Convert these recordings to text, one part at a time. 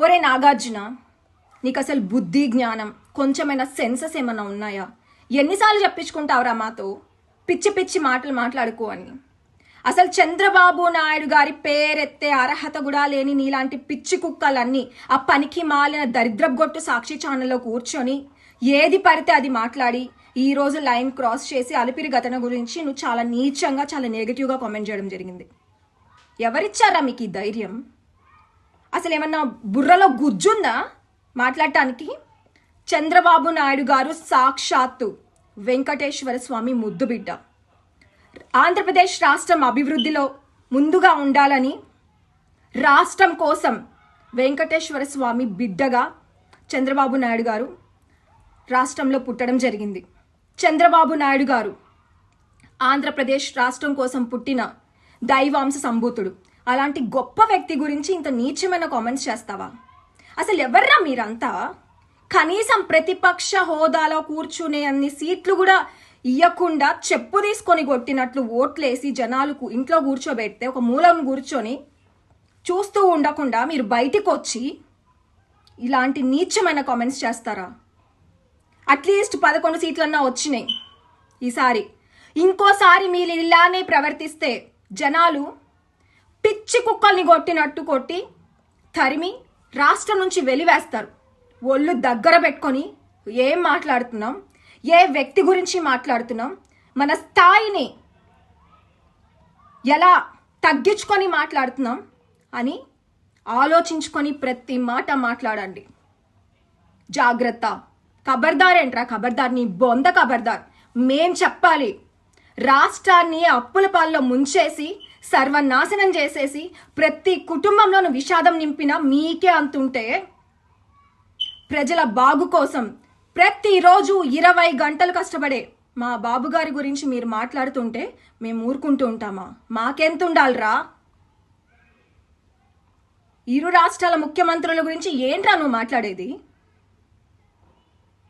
ఒరే నాగార్జున నీకు అసలు బుద్ధి జ్ఞానం కొంచెమైనా సెన్సెస్ ఏమైనా ఉన్నాయా? ఎన్నిసార్లు చెప్పించుకుంటావురా మాతో? పిచ్చి పిచ్చి మాటలు మాట్లాడుకో అని. అసలు చంద్రబాబు నాయుడు గారి పేరెత్తే అర్హత కూడా లేని నీలాంటి పిచ్చి కుక్కలన్నీ ఆ పనికి మాలిన దరిద్రగొట్టు సాక్షి ఛానల్లో కూర్చొని ఏది పడితే అది మాట్లాడి ఈ రోజు లైన్ క్రాస్ చేసి అలిపిరి ఘటన గురించి నువ్వు చాలా నీచంగా చాలా నెగిటివ్గా కామెంట్ చేయడం జరిగింది. ఎవరిచ్చారా మీకు ఈ ధైర్యం? అసలు ఏమన్నా బుర్రలో గుజ్జుందా? మాట్లాడటానికి చంద్రబాబు నాయుడు గారు సాక్షాత్తు వెంకటేశ్వర స్వామి ముద్దుబిడ్డ. ఆంధ్రప్రదేశ్ రాష్ట్రం అభివృద్ధిలో ముందుగా ఉండాలని రాష్ట్రం కోసం వెంకటేశ్వర స్వామి బిడ్డగా చంద్రబాబు నాయుడు గారు రాష్ట్రంలో పుట్టడం జరిగింది. చంద్రబాబు నాయుడు గారు ఆంధ్రప్రదేశ్ రాష్ట్రం కోసం పుట్టిన దైవాంశ సంభూతుడు. అలాంటి గొప్ప వ్యక్తి గురించి ఇంత నీచమైన కామెంట్స్ చేస్తావా? అసలు ఎవర్రా మీరంతా? కనీసం ప్రతిపక్ష హోదాలో కూర్చునే అన్ని సీట్లు కూడా ఇవ్వకుండా చెప్పు తీసుకొని కొట్టినట్లు ఓట్లేసి జనాలకు ఇంట్లో కూర్చోబెడితే ఒక మూలం కూర్చొని చూస్తూ ఉండకుండా మీరు బయటికి వచ్చి ఇలాంటి నీచమైన కామెంట్స్ చేస్తారా? అట్లీస్ట్ పదకొండు సీట్లన్నా వచ్చినాయి. ఈసారి. ఇంకోసారి మీరు ఇలానే ప్రవర్తిస్తే జనాలు పిచ్చి కుక్కల్ని కొట్టినట్టు కొట్టి తరిమి రాష్ట్రం నుంచి వెలివేస్తారు. ఒళ్ళు దగ్గర పెట్టుకొని ఏం మాట్లాడుతున్నాం? ఏ వ్యక్తి గురించి మాట్లాడుతున్నాం? మన స్థాయిని ఎలా తగ్గించుకొని మాట్లాడుతున్నాం అని ఆలోచించుకొని ప్రతి మాట మాట్లాడండి. జాగ్రత్త. ఖబర్దార్ ఏంట్రా? ఖబర్దార్ నీ బొంద ఖబర్దార్ మేం చెప్పాలి. రాష్ట్రాన్ని అప్పుల పాల్లో ముంచేసి సర్వనాశనం చేసేసి ప్రతి కుటుంబంలోనూ విషాదం నింపిన మీకే అంతుంటే ప్రజల బాగు కోసం ప్రతిరోజు ఇరవై గంటలు కష్టపడే మా బాబుగారి గురించి మీరు మాట్లాడుతుంటే మేము ఊరుకుంటూ ఉంటామా? మాకెంత ఉండాలిరా ఇరు రాష్ట్రాల ముఖ్యమంత్రుల గురించి ఏంట్రా నువ్వు మాట్లాడేది?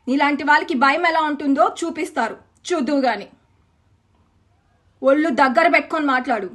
ఇలాంటి వాళ్ళకి భయం ఎలా ఉంటుందో చూపిస్తారు చూద్దువు కానీ ఒళ్ళు దగ్గర పెట్టుకొని మాట్లాడు.